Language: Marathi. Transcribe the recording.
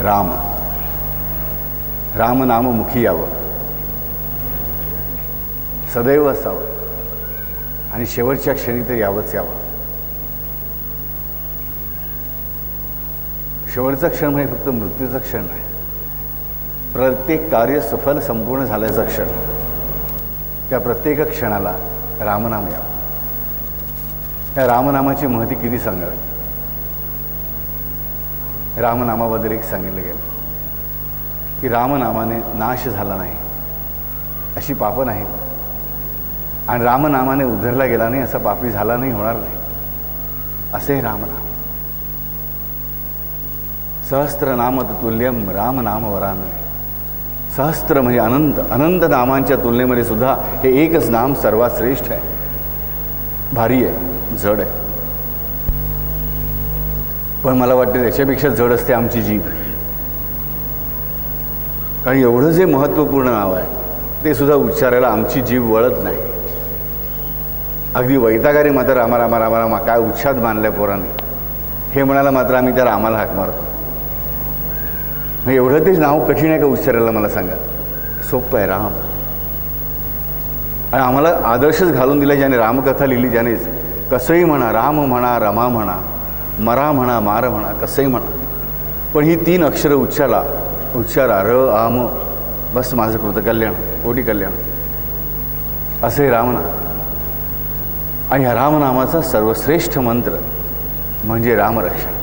राम. राम नाम मुखी यावं सदैव असावं. आणि शेवटच्या क्षणी तर यावंच यावं. शेवटचा क्षण म्हणजे फक्त मृत्यूचा क्षण नाही. प्रत्येक कार्य सफल संपूर्ण झाल्याचा क्षण. त्या प्रत्येक क्षणाला रामनाम यावं. त्या रामनामाची महती किती सांगावी? रामनामाबद्दल एक सांगितलं गेलं. की रामनामाने नाश झाला नाही अशी पापं नाहीत. आणि रामनामाने उद्धरला गेला नाही असा पापी झाला नाही होणार नाही. असे रामनाम. सहस्त्र नाम तुल्यम रामनाम वरानय सहस्त्र म्हणजे अनंत अनंत नामांच्या तुलनेमध्ये सुद्धा हे एकच नाम सर्वात श्रेष्ठ आहे. भारी आहे जड आहे. पण मला वाटतं त्याच्यापेक्षा जड असते आमची जीभ. कारण एवढं जे महत्त्वपूर्ण नाव आहे ते सुद्धा उच्चारायला आमची जीभ वळत नाही. अगदी वैतागारी मात्र रामा रामा रामा रामा काय उच्छाद मानल्या पोराने. हे म्हणाला मात्र आम्ही त्या रामाला हाक मारतो. मग एवढं तेच नाव कठीण आहे का उच्चारायला मला सांगा? सोपं आहे राम. आणि आम्हाला आदर्शच घालून दिला ज्याने रामकथा लिहिली ज्यानेच कसंही म्हणा राम म्हणा रमा म्हणा मरा म्हणा मार म्हणा कसंही म्हणा. पण ही तीन अक्षरं उच्चारा उच्चारा र आम बस माझं कृतकल्याण कोटी कल्याण. असे रामनाम आणि ह्या रामनामाचा सर्वश्रेष्ठ मंत्र म्हणजे रामरक्षण.